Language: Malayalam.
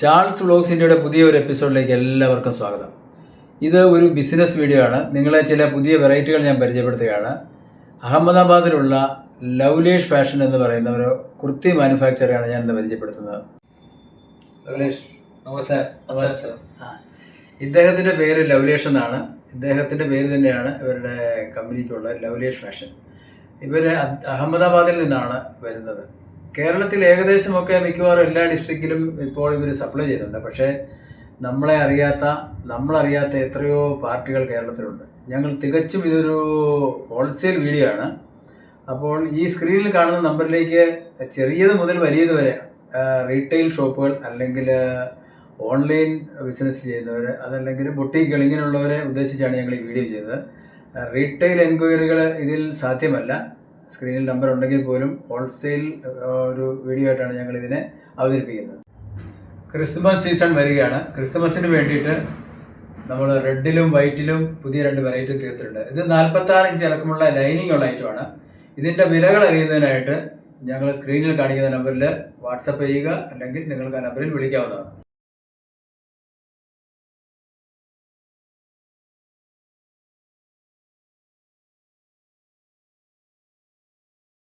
ചാൾസ് വ്ളോഗ്സ് ഇന്ത്യയുടെ പുതിയ ഒരു എപ്പിസോഡിലേക്ക് എല്ലാവർക്കും സ്വാഗതം. ഇത് ഒരു ബിസിനസ് വീഡിയോ ആണ്. നിങ്ങളെ ചില പുതിയ വെറൈറ്റികൾ ഞാൻ പരിചയപ്പെടുത്തുകയാണ്. അഹമ്മദാബാദിലുള്ള ലവ്ലേഷ് ഫാഷൻ എന്ന് പറയുന്ന ഒരു കുർത്തി മാനുഫാക്ചറാണ് ഞാൻ ഇന്ന് പരിചയപ്പെടുത്തുന്നത്. ഇദ്ദേഹത്തിന്റെ പേര് ലവ്ലേഷ് എന്നാണ്. ഇദ്ദേഹത്തിന്റെ പേര് തന്നെയാണ് ഇവരുടെ കമ്പനിക്കുള്ള ലവ്ലേഷ് ഫാഷൻ. ഇവർ അഹമ്മദാബാദിൽ നിന്നാണ് വരുന്നത്. കേരളത്തിൽ ഏകദേശമൊക്കെ മിക്കവാറും എല്ലാ ഡിസ്ട്രിക്റ്റിലും ഇപ്പോൾ ഇവർ സപ്ലൈ ചെയ്യുന്നുണ്ട്. പക്ഷേ നമ്മളെ അറിയാത്ത നമ്മളറിയാത്ത എത്രയോ പാർട്ടികൾ കേരളത്തിലുണ്ട്. ഞങ്ങൾ തികച്ചും ഇതൊരു ഹോൾസെയിൽ വീഡിയോ ആണ്. അപ്പോൾ ഈ സ്ക്രീനിൽ കാണുന്ന നമ്പറിലേക്ക് ചെറിയത് മുതൽ വലിയത് വരെ റീറ്റെയിൽ ഷോപ്പുകൾ അല്ലെങ്കിൽ ഓൺലൈൻ ബിസിനസ് ചെയ്യുന്നവർ അതല്ലെങ്കിൽ ബൊട്ടീക്കുകൾ ഇങ്ങനെയുള്ളവരെ ഉദ്ദേശിച്ചാണ് ഞങ്ങൾ ഈ വീഡിയോ ചെയ്തത്. റീറ്റെയിൽ എൻക്വയറികൾ ഇതിൽ സാധ്യമല്ല. സ്ക്രീനിൽ നമ്പർ ഉണ്ടെങ്കിൽ പോലും ഹോൾസെയിൽ ഒരു വീഡിയോ ആയിട്ടാണ് ഞങ്ങൾ ഇതിനെ അവതരിപ്പിക്കുന്നത്. ക്രിസ്മസ് സീസൺ വരികയാണ്. ക്രിസ്മസിന് വേണ്ടിയിട്ട് നമ്മൾ റെഡിലും വൈറ്റിലും പുതിയ രണ്ട് വെറൈറ്റി തീർത്തിട്ടുണ്ട്. ഇത് നാൽപ്പത്തി ആറ് ഇഞ്ച് ഇറക്കമുള്ള ലൈനിങ് ഉള്ള ഐറ്റമാണ് ഇതിന്റെ വിലകൾ അറിയുന്നതിനായിട്ട് ഞങ്ങൾ സ്ക്രീനിൽ കാണിക്കുന്ന നമ്പറിൽ വാട്സപ്പ് ചെയ്യുക അല്ലെങ്കിൽ നിങ്ങൾക്ക് ആ നമ്പറിൽ വിളിക്കാവുന്നതാണ്.